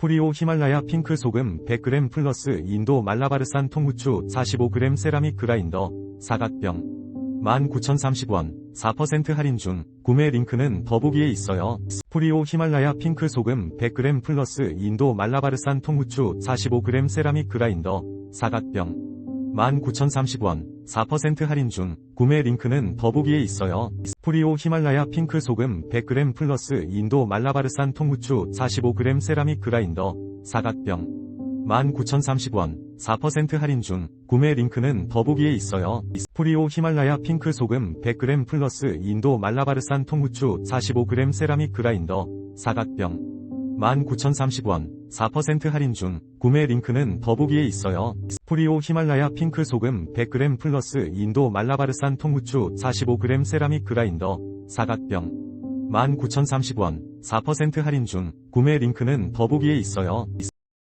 프리오 히말라야 핑크 소금 100g 플러스 인도 말라바르산 통후추 45g 세라믹 그라인더 사각병 19,030원 4% 할인 중 구매 링크는 더보기에 있어요. 프리오 히말라야 핑크 소금 100g 플러스 인도 말라바르산 통후추 45g 세라믹 그라인더 사각병 19,030원 4% 할인 중 구매 링크는 더보기에 있어요. 프리오 히말라야 핑크 소금 100g 플러스 인도 말라바르산 통후추 45g 세라믹 그라인더 사각병 19,030원 4% 할인 중 구매 링크는 더보기에 있어요. 프리오 히말라야 핑크 소금 100g 플러스 인도 말라바르산 통후추 45g 세라믹 그라인더 사각병 19,030원 4% 할인 중 구매 링크는 더보기에 있어요. 프리오 히말라야 핑크 소금 100g 플러스 인도 말라바르산 통후추 45g 세라믹 그라인더 사각병 19,030원 4% 할인 중 구매 링크는 더보기에 있어요.